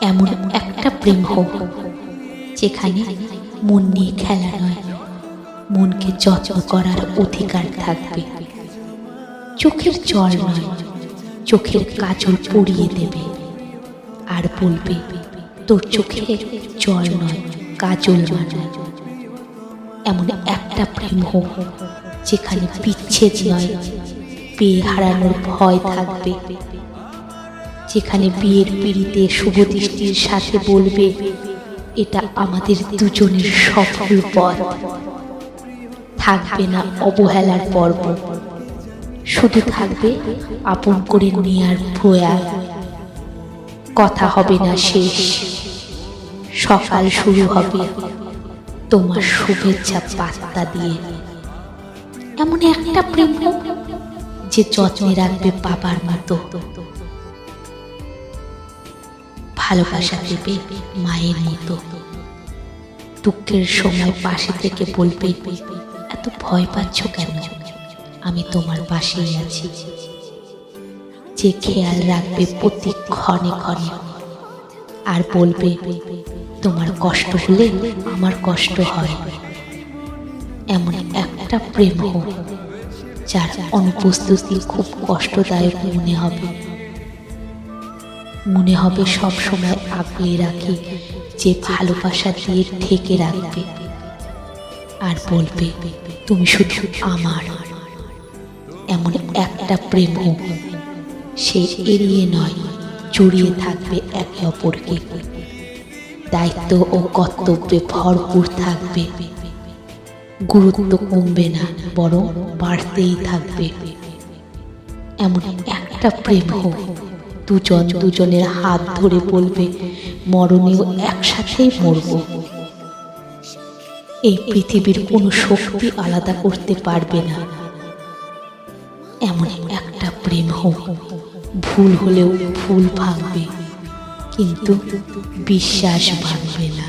এমন একটা প্রেম হোক যেখানে মন নিয়ে খেলা নয়, মনকে যত্ন করার অধিকার থাকবে। চোখের জল নয়, চোখের কাজল পরিয়ে দেবে। আর বলবে, তোর চোখে জল নয়, কাজল মানে। এমন একটা প্রেম হোক যেখানে বিচ্ছেদ নয়, পেয়ে হারানোর ভয় থাকবে। যেখানে বিয়ের পিড়িতে শুভদৃষ্টির সাথে বলবে, এটা আমাদের দুজনের সফল পথ। থাকবে না অবহেলার পর্ব। শুধু থাকবে আপন করে নেয়ার প্রয়াস কথা হবে না শেষ। সকাল শুরু হবে। তোমার শুভেচ্ছা পাত্তা দিয়ে। এমন একটা প্রেম যে যত্নে রাখবে বাবার মতো। ভালোবাসা দেবে মায়ের মতো। দুঃখের সময় পাশে থেকে বলবে, এত ভয় পাচ্ছ কেন? আমি তোমার পাশেই আছি। যে খেয়াল রাখবে প্রতি ক্ষণে ক্ষণে। আর বলবে, তোমার কষ্ট হলে আমার কষ্ট হয়। এমন একটা প্রেম হোক, যার অনুপস্থিতি খুব কষ্টদায়ক মনে হবে। মনে হবে সব সময় আগলে রাখি, যে ভালোবাসা দিয়ে ঢেকে রাখবে। আর বলবে, তুমি শুধু আমার। এমন একটা প্রেম সে এড়িয়ে নয়, জড়িয়ে থাকবে একে অপরকে। দায়িত্ব ও কর্তব্যে ভরপুর থাকবে। গুরুত্ব কমবে না, বরং বাড়তেই থাকবে। এমন একটা প্রেম হোক দুজন দুজনের হাত ধরে বলবে, মরণেও একসাথেই মরব। এই পৃথিবীর কোনো শক্তি আলাদা করতে পারবে না। এমন একটা প্রেম হোক, ভুল হলেও ভুল ভাঙবে, কিন্তু বিশ্বাস ভাঙবে না।